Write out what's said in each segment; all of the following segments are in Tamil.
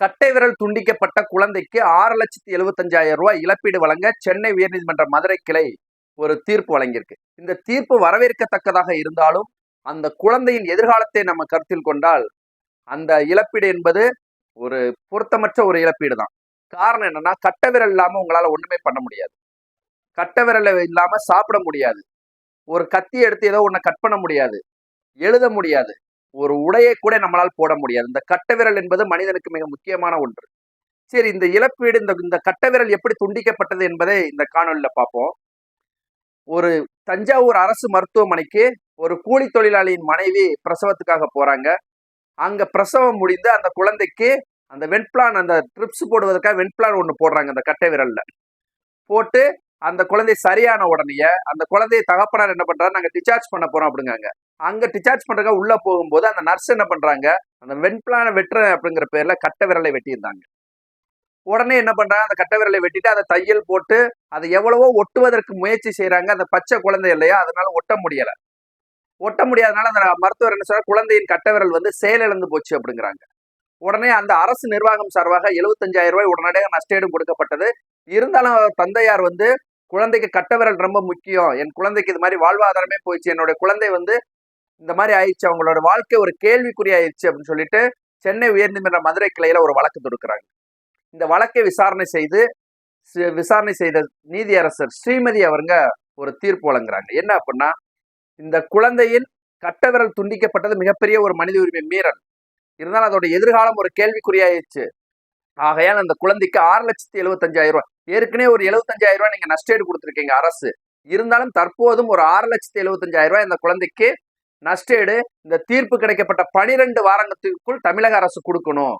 கட்டை விரல் துண்டிக்கப்பட்ட குழந்தைக்கு ஆறு லட்சத்தி எழுபத்தஞ்சாயிரம் ரூபாய் இழப்பீடு வழங்க சென்னை உயர்நீதிமன்ற மதுரை கிளை ஒரு தீர்ப்பு வழங்கியிருக்கு. இந்த தீர்ப்பு வரவேற்கத்தக்கதாக இருந்தாலும் அந்த குழந்தையின் எதிர்காலத்தை நம்ம கருத்தில் கொண்டால் அந்த இழப்பீடு என்பது ஒரு பொருத்தமற்ற ஒரு இழப்பீடு தான். காரணம் என்னன்னா கட்டை விரல் இல்லாம உங்களால ஒண்ணுமே பண்ண முடியாது. கட்டை விரல் இல்லாம சாப்பிட முடியாது. ஒரு கத்தி எடுத்து ஏதோ ஒன்றை கட் பண்ண முடியாது. எழுத முடியாது. ஒரு உடையை கூட நம்மளால் போட முடியாது. இந்த கட்டை விரல் என்பது மனிதனுக்கு மிக முக்கியமான ஒன்று. சரி இந்த இழப்பீடு இந்த இந்த கட்டை விரல் எப்படி துண்டிக்கப்பட்டது என்பதை இந்த காணொலியில் பார்ப்போம். ஒரு தஞ்சாவூர் அரசு மருத்துவமனைக்கு ஒரு கூலி தொழிலாளியின் மனைவி பிரசவத்துக்காக போறாங்க. அங்க பிரசவம் முடிந்து அந்த குழந்தைக்கு அந்த வெண்பிளான் அந்த ட்ரிப்ஸ் போடுவதற்காக வெண்பிளான் ஒன்று போடுறாங்க அந்த கட்டை விரல்ல. போட்டு அந்த குழந்தை சரியான உடனேயே அந்த குழந்தையை தகப்பனார் என்ன பண்றாரு? நாங்க டிசார்ஜ் பண்ண போறோம் அப்படிங்காங்க அங்கே டிசார்ஜ் பண்ணுறக்கா உள்ளே போகும்போது அந்த நர்ஸ் என்ன பண்ணுறாங்க அந்த வெண்பிளான வெட்டுறேன் அப்படிங்கிற பேரில் கட்ட விரலை வெட்டியிருந்தாங்க உடனே என்ன பண்ணுறாங்க அந்த கட்டை விரலை வெட்டிட்டு அதை தையல் போட்டு அதை எவ்வளவோ ஒட்டுவதற்கு முயற்சி செய்கிறாங்க அந்த பச்சை குழந்தை இல்லையா? அதனால ஒட்ட முடியலை. ஒட்ட முடியாதனால அந்த மருத்துவர் என்ன சொல்ற குழந்தையின் கட்ட விரல் வந்து செயலிழந்து போச்சு அப்படிங்கிறாங்க. உடனே அந்த அரசு நிர்வாகம் சார்பாக எழுபத்தஞ்சாயிரம் ரூபாய் உடனடியாக நஷ்டேடும் கொடுக்கப்பட்டது. இருந்தாலும் தந்தையார் வந்து குழந்தைக்கு கட்ட விரல் ரொம்ப முக்கியம். என் குழந்தைக்கு இது மாதிரி வாழ்வாதாரமே போயிடுச்சு. என்னுடைய குழந்தை வந்து இந்த மாதிரி ஆயிடுச்சு. அவங்களோட வாழ்க்கை ஒரு கேள்விக்குறி ஆயிடுச்சு அப்படின்னு சொல்லிட்டு சென்னை உயர்நீதிமன்ற மதுரை கிளையில ஒரு வழக்கு தொடுக்கிறாங்க. இந்த வழக்கை விசாரணை செய்து விசாரணை செய்த நீதியரசர் ஸ்ரீமதி அவருங்க ஒரு தீர்ப்பு வழங்குறாங்க. என்ன அப்படின்னா இந்த குழந்தையின் கட்டவிரல் துண்டிக்கப்பட்டது மிகப்பெரிய ஒரு மனித உரிமை மீறல். இருந்தாலும் அதோட எதிர்காலம் ஒரு கேள்விக்குறியாயிடுச்சு ஆகையால் அந்த குழந்தைக்கு ஆறு லட்சத்தி எழுபத்தஞ்சாயிரம் ரூபாய். ஏற்கனவே ஒரு எழுபத்தஞ்சாயிரம் ரூபாய் நீங்க நஷ்டேடு கொடுத்துருக்கீங்க அரசு. இருந்தாலும் தற்போதும் ஒரு ஆறு லட்சத்தி எழுபத்தஞ்சாயிரம் ரூபாய் இந்த குழந்தைக்கு நஷ்டேடு இந்த தீர்ப்பு கிடைக்கப்பட்ட பனிரெண்டு வாரத்துக்குள் தமிழக அரசு கொடுக்கணும்.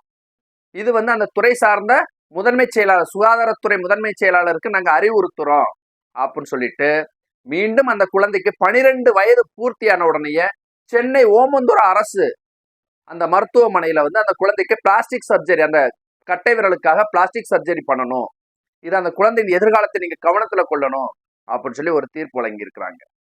இது வந்து அந்த துறை சார்ந்த முதன்மை செயலாளர் சுகாதாரத்துறை முதன்மை செயலாளருக்கு நாங்கள் அறிவுறுத்துறோம் அப்படின்னு சொல்லிட்டு மீண்டும் அந்த குழந்தைக்கு பனிரெண்டு வயது பூர்த்தியான உடனேயே சென்னை ஓமந்தூர் அரசு அந்த மருத்துவமனையில் வந்து அந்த குழந்தைக்கு பிளாஸ்டிக் சர்ஜரி அந்த கட்டை விரலுக்காக பிளாஸ்டிக் சர்ஜரி பண்ணணும். இது அந்த குழந்தையின் எதிர்காலத்தை நீங்கள் கவனத்தில் கொள்ளணும் அப்படின்னு சொல்லி ஒரு தீர்ப்பு வழங்கியிருக்கிறாங்க.